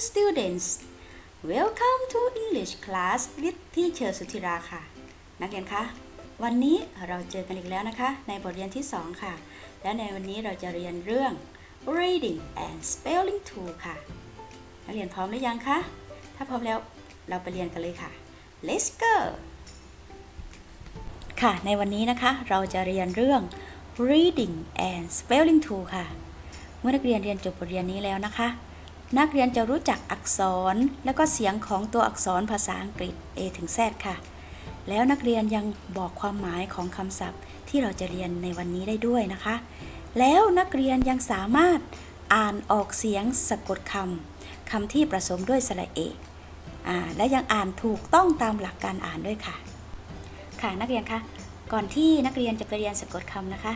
students welcome to English class with teacher สุธิราค่ะ นักเรียนคะ วันนี้เราเจอกันอีกแล้วนะคะ ในบทเรียนที่ 2 ค่ะ และในวันนี้เราจะเรียนเรื่อง reading and spelling too ค่ะ นักเรียนพร้อมหรือยังคะ ถ้าพร้อมแล้วเราไปเรียนกันเลยค่ะ let's go ค่ะ ในวันนี้นะคะ เราจะเรียนเรื่อง reading and spelling too ค่ะ เมื่อนักเรียนเรียนจบบทเรียนนี้แล้วนะคะ นักเรียนจะรู้จักอักษร และก็เสียงของตัวอักษรภาษาอังกฤษ A ถึง Z ค่ะ แล้วนักเรียนยังบอกความหมายของคำศัพท์ ที่เราจะเรียนในวันนี้ได้ด้วยนะคะ แล้วนักเรียนยังสามารถอ่านออกเสียงสะกดคำคำที่ประสมด้วยสระเออ่าและยังอ่านถูกต้องตามหลักการอ่านด้วยค่ะ ค่ะนักเรียนคะก่อนที่นักเรียนจะไปเรียนสะกดคำนะคะ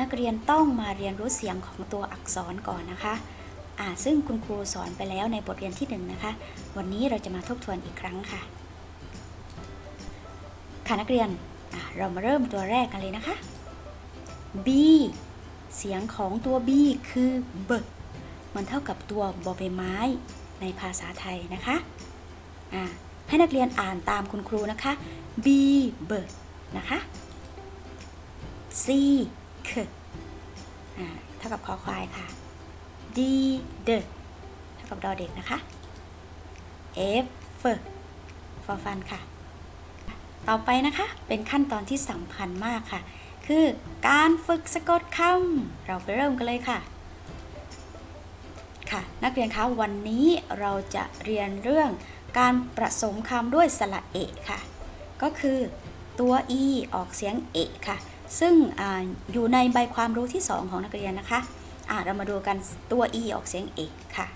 นักเรียนต้องมาเรียนรู้เสียงของตัวอักษรก่อนนะคะ ซึ่งคุณครูสอนไปแล้วในบทเรียนที่หนึ่งนะคะ วันนี้เราจะมาทบทวนอีกครั้งค่ะ ค่ะนักเรียนอะเรามาเริ่มตัวแรกกันเลยนะคะ B เสียงของตัว B คือเบมันเท่ากับตัวบอใบไม้ในภาษาไทยนะคะอ่าให้นักเรียนอ่านตามคุณครูนะคะ B เบนะคะ C คอ่าเท่ากับคอควายค่ะ D เดเท่ากับดอเด็กนะคะ F ฟฟอฟันค่ะ ต่อไปนะคะเป็นขั้นตอนที่สำคัญมากค่ะ คือการฝึกสะกดคำเราไปเริ่มกันเลยค่ะ ค่ะ นักเรียนคะวันนี้เราจะเรียนเรื่องการประสมคำด้วยสระเอะค่ะ ก็คือตัว e ออกเสียงเอะค่ะ ซึ่งออยู่ในใบความรู้ที่ 2 ของนักเรียนนะคะ อ่าเรามาดูกันตัว e ออกเสียงเอค่ะ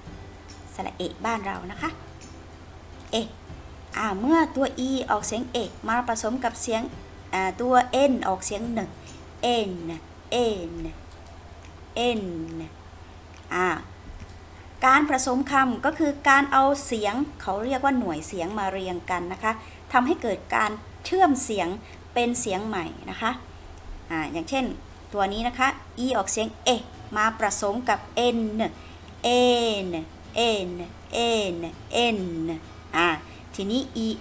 สระเอบ้านเรานะคะเออ่าเมื่อตัว e ออกเสียงเอกมาผสมกับเสียงอ่าตัว n ออกเสียงหนึ่ง n n n อ่าการผสมคำก็คือการเอาเสียงเขาเรียกว่าหน่วยเสียงมาเรียงกันนะคะทำให้เกิดการเชื่อมเสียงเป็นเสียงใหม่นะคะอ่าอย่างเช่นตัวนี้นะคะ e ออกเสียงเอ มาผสมกับ n n n n n อ่าทีนี้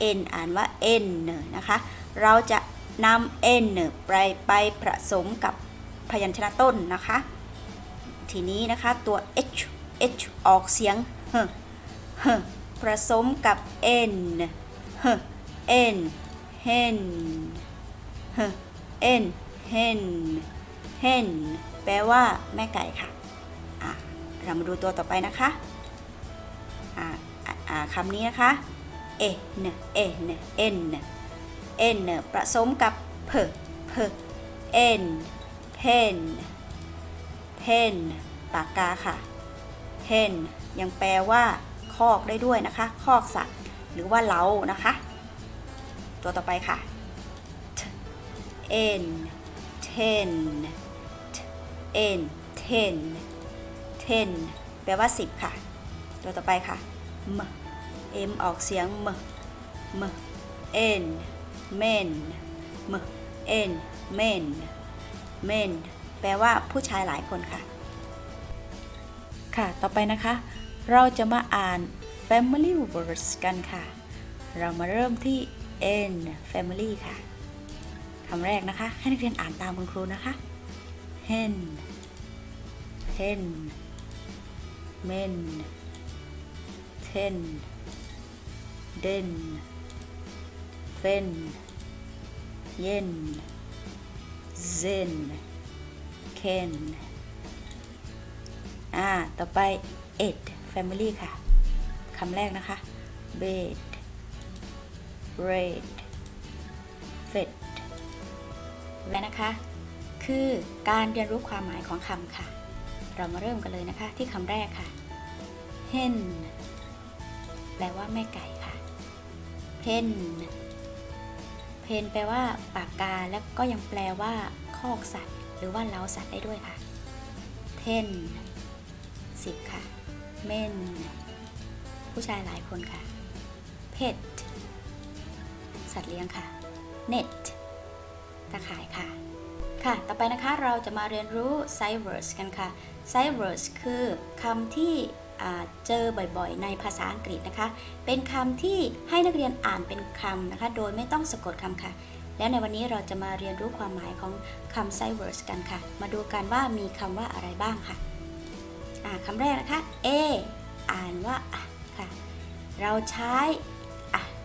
en อ่านว่า n นะคะ เราจะนำ n ไปไปผสมกับพยัญชนะต้นนะคะ ทีนี้นะคะตัว h h ออกเสียง h h ผสมกับ n h n hen h n hen hen ลว่าแม่ไก่ค่ะอะเรามาดูตัวต่อไปนะคะอ่าคำนี้นะคะเอเนเอเนเอ็นเอ็นผสมกับเพเพเอ็นเพนเพนปากกาค่ะเพนยังแปลว่า คอกได้ด้วยนะคะ คอกสัตว์หรือว่าเล้านะคะ ตัวต่อไปค่ะ n ten n ten ten แปลว่า 10 ค่ะ ตัวต่อไปค่ะ m m ออกเสียง m m n men m n men men แปลว่าผู้ชายหลายคนค่ะ ค่ะ ต่อไปนะคะ เราจะมาอ่าน family words กันค่ะ เรามาเริ่มที่ n family ค่ะคำแรกนะคะ ให้นักเรียนอ่านตามคุณครูนะคะ hen hen men ten den fen yen zen ken อ่า ต่อไป it family ค่ะ คำแรกนะคะ bed red fed และนะคะ คือการเรียนรู้ความหมายของคำค่ะ เรามาเริ่มกันเลยนะคะที่คำแรกค่ะ hen แปลว่าแม่ไก่ค่ะ pen pen แปลว่าปากกาแล้วก็ยังแปลว่าคอกสัตว์ หรือว่าเล้าสัตว์ได้ด้วยค่ะ ten สิบค่ะ men ผู้ชายหลายคนค่ะ pet สัตว์เลี้ยงค่ะ net ตะข่ายค่ะ ค่ะ ต่อไปนะคะเราจะมาเรียนรู้ sight words กันค่ะ sight words คือคำที่เจอบ่อยๆ ในภาษาอังกฤษนะคะ เป็นคำที่ให้นักเรียนอ่านเป็นคำนะคะ โดยไม่ต้องสะกดคำค่ะ แล้วในวันนี้เราจะมาเรียนรู้ความหมายของคำ sight words กันค่ะ มาดูกันว่ามีคำว่าอะไรบ้างค่ะคำแรกนะคะ A อ่านว่าอะค่ะ เราใช้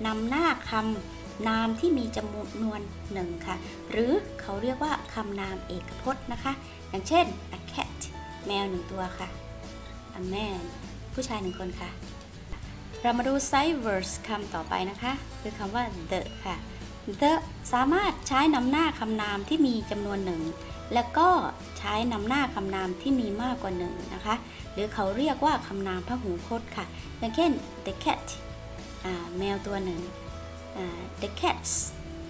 นำหน้าคำ นามที่มีจำนวนหนึ่งค่ะ หรือเขาเรียกว่าคำนามเอกพจน์นะคะ อย่างเช่น a cat แมวหนึ่งตัวค่ะ a man ผู้ชายหนึ่งคนค่ะ เรามาดู sight words คำต่อไปนะคะ คือคำว่า the ค่ะ the สามารถใช้นำหน้าคำนามที่มีจำนวนหนึ่ง แล้วก็ใช้นำหน้าคำนามที่มีมากกว่าหนึ่งนะคะ หรือเขาเรียกว่าคำนามพหูพจน์ค่ะ อย่างเช่น the cat แมวตัวหนึ่ง the cats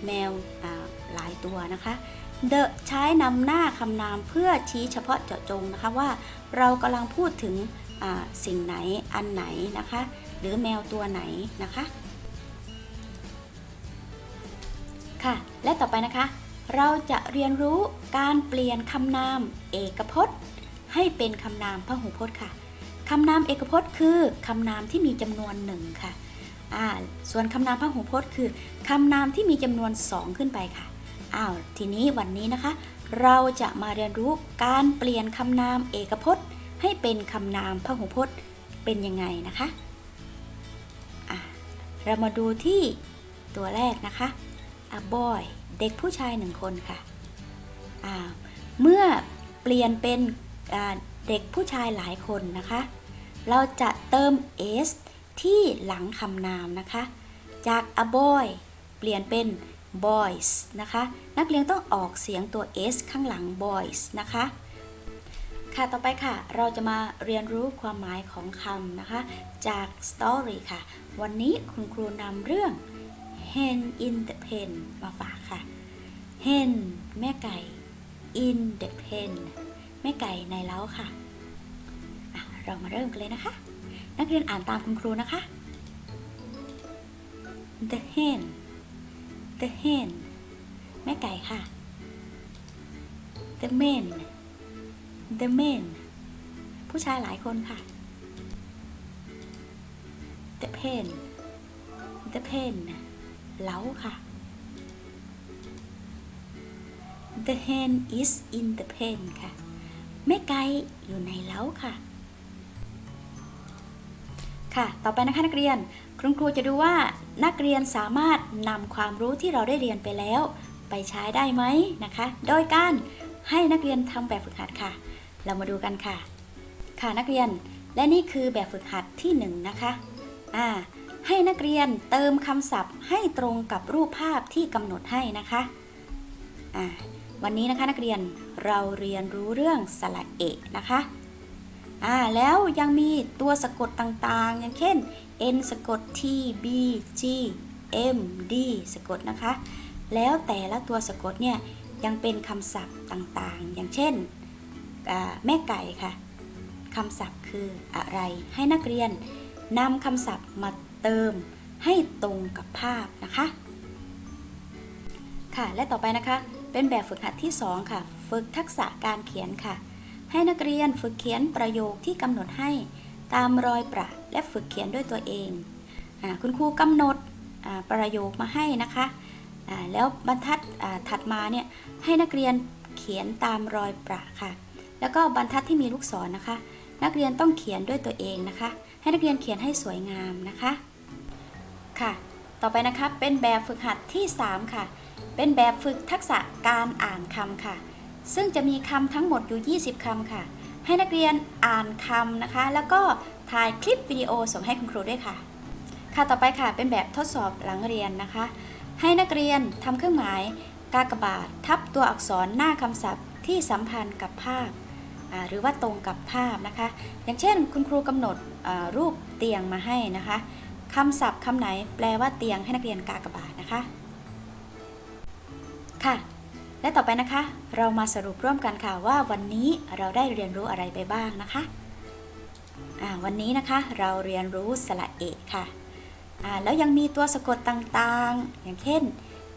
แมวหลายตัวนะคะ the ใช้นำหน้าคำนามเพื่อชี้เฉพาะเจาะจงนะคะว่าเรากำลังพูดถึงสิ่งไหนอันไหนนะคะ หรือแมวตัวไหนนะคะค่ะและต่อไปนะคะ เราจะเรียนรู้การเปลี่ยนคำนามเอกพจน์ ให้เป็นคำนามพหูพจน์ค่ะคำนามเอกพจน์คือคำนามที่มีจำนวนหนึ่งค่ะ อ่าส่วนคำนามพหูพจน์คือคำนามที่มีจำนวนสองขึ้นไปค่ะอ้าวทีนี้วันนี้นะคะ เราจะมาเรียนรู้การเปลี่ยนคำนามเอกพจน์ ให้เป็นคำนามพหูพจน์เป็นยังไงนะคะอะเรามาดูที่ตัวแรกนะคะ a boy เด็กผู้ชายหนึ่งคนค่ะอ่าเมื่อเปลี่ยนเป็นเด็กผู้ชายหลายคนนะคะ เราจะเติม s ที่หลังคำนามนะคะ จาก a boy เปลี่ยนเป็น boys นะคะ นักเรียนต้องออกเสียงตัว s ข้างหลัง boys นะคะ ค่ะต่อไปค่ะ เราจะมาเรียนรู้ความหมายของคำนะคะ จาก story ค่ะ วันนี้คุณครูนำเรื่อง hen in the pen มาฝากค่ะ hen แม่ไก่ in the pen แม่ไก่ในเล้าค่ะะเรามาเริ่มกันเลยนะคะ นักเรียนอ่านตามคุณครูนะคะ the hen the hen แม่ไก่ค่ะ the men the men ผู้ชายหลายคนค่ะ the pen the pen เล้าค่ะ The hen is in the pen ค่ะ แม่ไก่อยู่ในเล้าค่ะ ค่ะ ต่อไปนะคะนักเรียน คุณครูจะดูว่านักเรียนสามารถนำความรู้ที่เราได้เรียนไปแล้ว ไปใช้ได้ไหมนะคะ โดยการให้นักเรียนทำแบบฝึกหัดค่ะ เรามาดูกันค่ะ ค่ะนักเรียน และนี่คือแบบฝึกหัดที่1นงนะคะอ่าให้นักเรียนเติมคำศัพท์ให้ตรงกับรูปภาพที่กำหนดให้นะคะอ่าวันนี้นะคะนักเรียนเราเรียนรู้เรื่องสระเอะนะคะ อ่าแล้วยังมีตัวสะกดต่างๆ อย่างเช่น n สะกด t b g m d สะกดนะคะ แล้วแต่ละตัวสะกดเนี่ยยังเป็นคำศัพท์ต่างๆ อย่างเช่นแม่ไก่ค่ะคำศัพท์คืออะไร ให้นักเรียนนำคำศัพท์มาเติมให้ตรงกับภาพนะคะ ค่ะและต่อไปนะคะเป็นแบบฝึกหัดที่ 2 ค่ะ ฝึกทักษะการเขียนค่ะ ให้นักเรียนฝึกเขียนประโยคที่กำหนดให้ตามรอยประและฝึกเขียนด้วยตัวเองอคุณครูกำหนดประโยคมาให้นะคะแล้วบรรทัดถัดมาเนี่ยให้นักเรียนเขียนตามรอยประค่ะ แล้วก็บรรทัดที่มีลูกศรนะคะ นักเรียนต้องเขียนด้วยตัวเองนะคะ ให้นักเรียนเขียนให้สวยงามนะคะค่ะ ต่อไปนะคะเป็นแบบฝึกหัดที่ 3 ค่ะ เป็นแบบฝึกทักษะการอ่านคำค่ะ ซึ่งจะมีคำทั้งหมดอยู่ 20 คำค่ะ ให้นักเรียนอ่านคำนะคะ แล้วก็ถ่ายคลิปวิดีโอส่งให้คุณครูด้วยค่ะ ค่ะต่อไปค่ะเป็นแบบทดสอบหลังเรียนนะคะ ให้นักเรียนทำเครื่องหมายกากบาททับตัวอักษรหน้าคำศัพท์ที่สัมพันธ์กับภาพ หรือว่าตรงกับภาพนะคะ อย่างเช่น คุณครูกำหนดรูปเตียงมาให้นะคะคำศัพท์คำไหนแปลว่าเตียงให้นักเรียนกากบาทนะคะ ค่ะ และต่อไปนะคะ เรามาสรุปร่วมกันค่ะว่าวันนี้เราได้เรียนรู้อะไรไปบ้างนะคะวันนี้นะคะเราเรียนรู้สระเอกค่ะแล้วยังมีตัวสะกดต่างๆ อย่างเช่น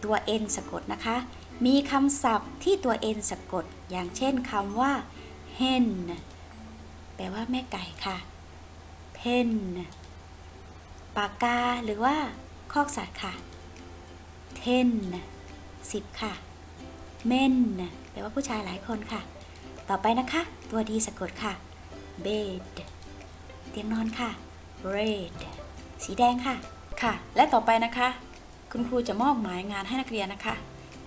ตัว n สะกดนะคะ มีคำศัพท์ที่ตัว n สะกด อย่างเช่นคำว่า hen แปลว่าแม่ไก่ค่ะ ten ปากกาหรือว่าคอกสัตว์ค่ะ ten สิบค่ะ men แปลว่าผู้ชายหลายคนค่ะ ต่อไปนะคะ ตัวดีสะกดค่ะ bed เตียงนอนค่ะ red สีแดงค่ะ ค่ะ และต่อไปนะคะ คุณครูจะมอบหมายงานให้นักเรียนนะคะ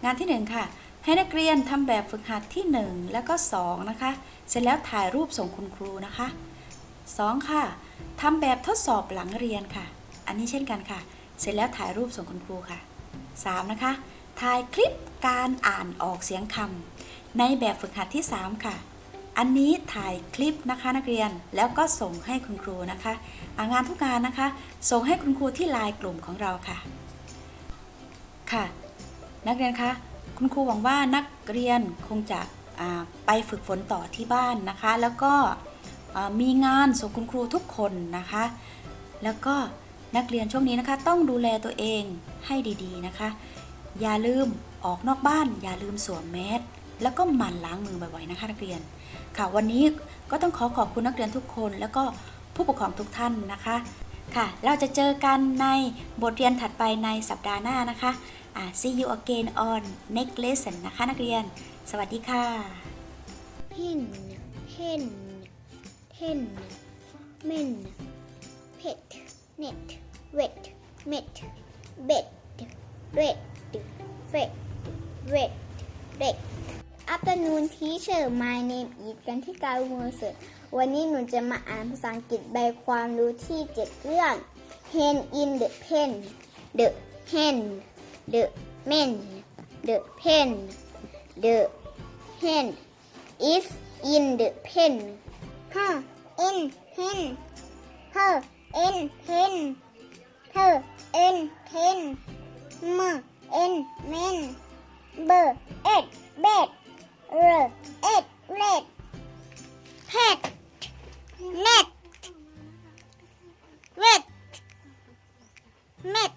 งานที่หนึ่งค่ะ ให้นักเรียนทำแบบฝึกหัดที่ 1 แล้วก็ 2 นะคะ เสร็จแล้วถ่ายรูปส่งคุณครูนะคะ 2 ค่ะทำแบบทดสอบหลังเรียนค่ะ อันนี้เช่นกันค่ะ เสร็จแล้วถ่ายรูปส่งคุณครูค่ะ 3 นะคะ ถ่ายคลิปการอ่านออกเสียงคำในแบบฝึกหัดที่ 3 ค่ะ อันนี้ถ่ายคลิปนะคะนักเรียนแล้วก็ส่งให้คุณครูนะคะางานทุกงานนะคะ ส่งให้คุณครูที่ไลน์กลุ่มของเราค่ะ ค่ะ นักเรียนคะ คุณครูหวังว่านักเรียนคงจะไปฝึกฝนต่อที่บ้านนะคะ แล้วก็มีงานส่งคุณครูทุกคนนะคะ แล้วก็นักเรียนช่วงนี้นะคะ ต้องดูแลตัวเองให้ดีๆนะคะ อย่าลืมออกนอกบ้าน อย่าลืมสวมแมสแล้วก็หมั่นล้างมือบ่อยๆนะคะนักเรียน ค่ะวันนี้ก็ต้องขอขอบคุณนักเรียนทุกคน แล้วก็ผู้ปกครองทุกท่านนะคะค่ะ เราจะเจอกันในบทเรียนถัดไปในสัปดาห์หน้านะคะอ่า see you again on next lesson นะคะนักเรียน สวัสดีค่ะ pen pen pen men pet net wet met bed red red red red afternoon teacher my name is กันที่กาวมือเสดวันนี้หนูจะมาอ่านภาษาอังกฤษใบความรู้ที่7เรื่อง hen in the pen the hen the men the pen the hen is in the pen. Her in pen. Her in pen. Her in pen. M in men. B ed bed. R ed red. Pet. Net. Wet. Met.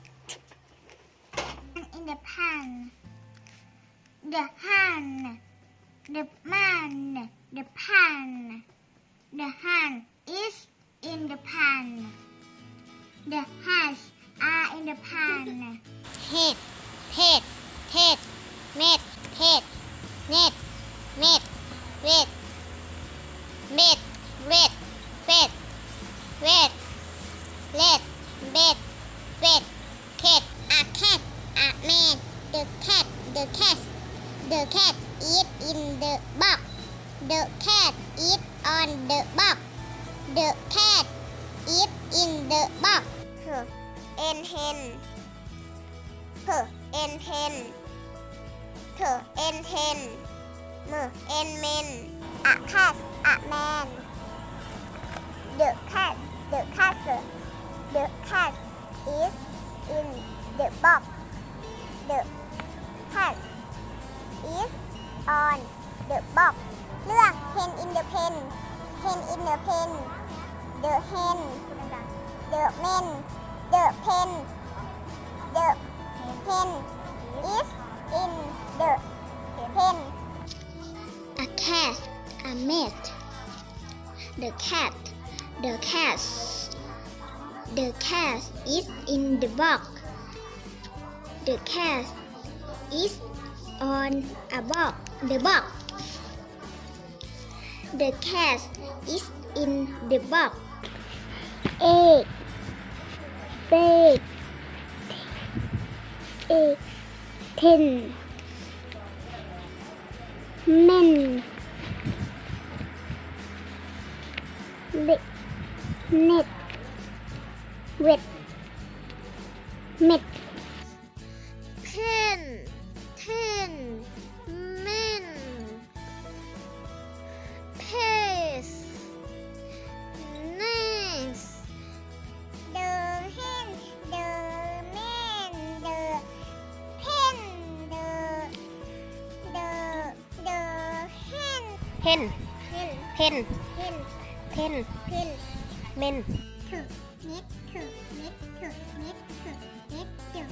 In the pan. The hand. The cat the cat the cat is in the box the cat is on a box. The box. The cat is in the box. Egg. Bed. Egg. Bed. Net. Wet. Met. Pen. Ten. Men. Pace. Nice. The hen, the man, the pen, the the the hen, เพน hen, เพน hen, เพน pen. เเพนเพนเมนถึกนิดถึกนิดถึกนิดถึกนิดถึก